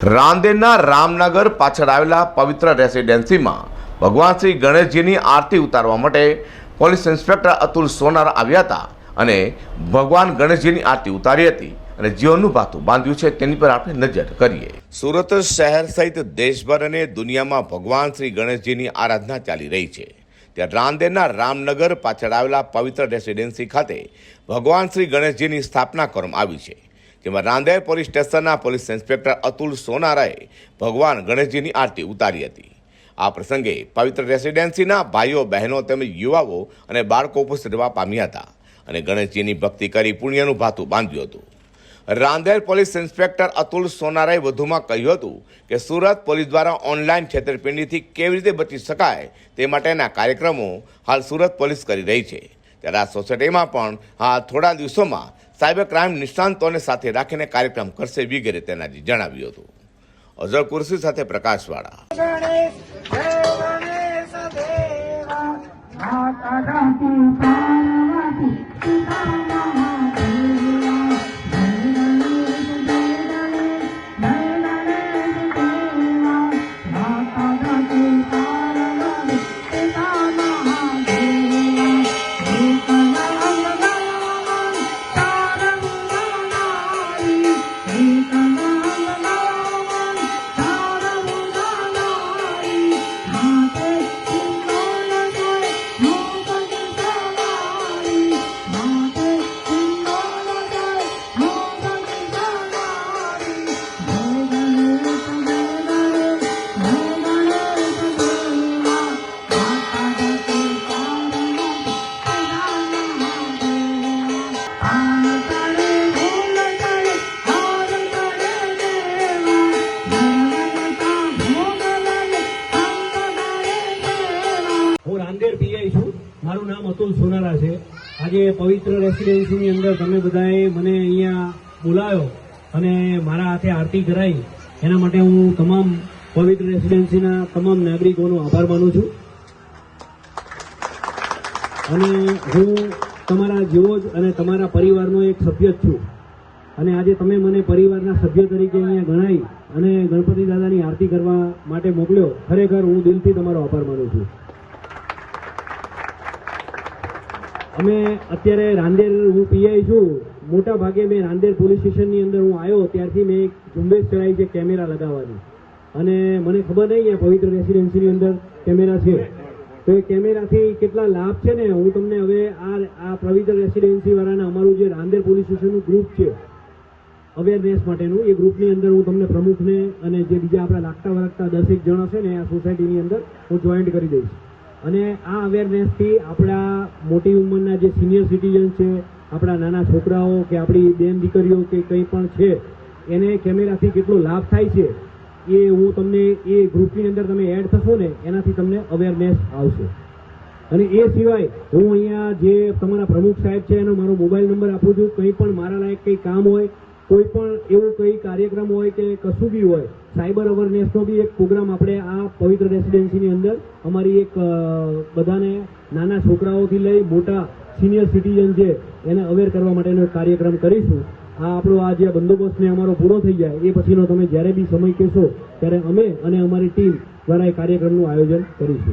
રાંદેરના રામનગર પાછળ આવેલા પવિત્ર રેસિડેન્સીમાં ભગવાન શ્રી ગણેશજીની આરતી ઉતારવા માટે પોલીસ ઇન્સ્પેક્ટર અતુલ સોનાર આવ્યા હતા અને ભગવાન ગણેશજીની આરતી ઉતારી હતી અને જીવનનું ભાથું બાંધ્યું છે તેની પર આપણે નજર કરીએ. સુરત શહેર સહિત દેશભર અને દુનિયામાં ભગવાન શ્રી ગણેશજીની આરાધના ચાલી રહી છે. ત્યાં રાંદેરના રામનગર પાછળ આવેલા પવિત્ર રેસિડેન્સી ખાતે ભગવાન શ્રી ગણેશજીની સ્થાપના કરવામાં આવી છે. જેમાં રાંદેર પોલીસ સ્ટેશનના પોલીસ ઇન્સ્પેક્ટર અતુલ સોનારાએ ભગવાન ગણેશજીની આરતી ઉતારી હતી. આ પ્રસંગે પવિત્ર રેસિડેન્સીના ભાઈઓ, બહેનો તેમજ યુવાઓ અને બાળકો ઉપસ્થિત રહેવા પામ્યા હતા અને ગણેશજીની ભક્તિ કરી પુણ્યનું ભાથું બાંધ્યું હતું. રાંદેર પોલીસ ઇન્સ્પેક્ટર અતુલ સોનારાએ વધુમાં કહ્યું હતું કે સુરત પોલીસ દ્વારા ઓનલાઈન છેતરપિંડીથી કેવી રીતે બચી શકાય તે માટેના કાર્યક્રમો હાલ સુરત પોલીસ કરી રહી છે. ત્યારે આ સોસાયટીમાં પણ હાલ થોડા દિવસોમાં સાયબર ક્રાઇમ નિષ્ણાંતોને સાથે રાખીને કાર્યક્રમ કરશે વગેરે તેનાથી જણાવ્યું હતું. અઝર કુર્સી સાથે પ્રકાશવાળા. માતા મારું નામ અતુલ સોનારા છે. આજે પવિત્ર રેસિડેન્સીની અંદર તમે બધાએ મને અહીંયા બોલાયો અને મારા હાથે આરતી કરાઈ. એના માટે હું તમામ પવિત્ર રેસિડેન્સીના તમામ નાગરિકોનો આભાર માનું છું. અને હું તમારા જેવો જ અને તમારા પરિવારનો એક સભ્ય જ છું. અને આજે તમે મને પરિવારના સભ્ય તરીકે અહીંયા ગણાઈ અને ગણપતિ દાદાની આરતી કરવા માટે મોકલ્યો. ખરેખર હું દિલથી તમારો આભાર માનું છું. અમે અત્યારે રાંદેર હું પીઆઈ છું. મોટા ભાગે મેં રાંદેર પોલીસ સ્ટેશનની અંદર હું આવ્યો, ત્યારથી મેં એક ઝુંબેશ ચલાવી છે કેમેરા લગાવવાની. અને મને ખબર નહીં આ પવિત્ર રેસિડેન્સીની અંદર કેમેરા છે. તો એ કેમેરાથી કેટલા લાભ છે ને? હું તમને હવે આ આ પવિત્ર રેસિડેન્સીવાળાના અમારું જે રાંદેર પોલીસ સ્ટેશનનું ગ્રુપ છે, અવેરનેસ માટેનું, એ ગ્રુપની અંદર હું તમને પ્રમુખને અને જે બીજા આપણા લાગતા વળગતા દસેક જણ હશે ને આ સોસાયટીની અંદર, હું જોઈન્ટ કરી દઈશ. અને આ અવેરનેસથી આપણા મોટી ઉંમરના જે સિનિયર સિટીઝન છે, આપણા નાના છોકરાઓ કે આપણી બેન દીકરીઓ કે કંઈ પણ છે, એને કેમેરાથી કેટલો લાભ થાય છે, એ હું તમને એ ગ્રુપની અંદર તમે એડ થશો ને, એનાથી તમને અવેરનેસ આવશે. અને એ સિવાય હું અહીંયા જે તમારા પ્રમુખ સાહેબ છે, એનો મારો મોબાઈલ નંબર આપું છું, કંઈ પણ મારા લાયક કંઈ કામ હોય કોઈ પણ એવું કંઈ કાર્યક્રમ હોય કે કશું બી હોય, સાયબર અવેરનેસનો બી એક પ્રોગ્રામ આપણે આ પવિત્ર રેસિડેન્સીની અંદર અમારી એક બધાને નાના છોકરાઓથી લઈ મોટા સિનિયર સિટીઝન છે એને અવેર કરવા માટેનો કાર્યક્રમ કરીશું. આ આપણો આ જે બંદોબસ્તને અમારો પૂરો થઈ જાય, એ પછીનો તમે જ્યારે બી સમય કહેશો, ત્યારે અમે અને અમારી ટીમ દ્વારા એ કાર્યક્રમનું આયોજન કરીશું.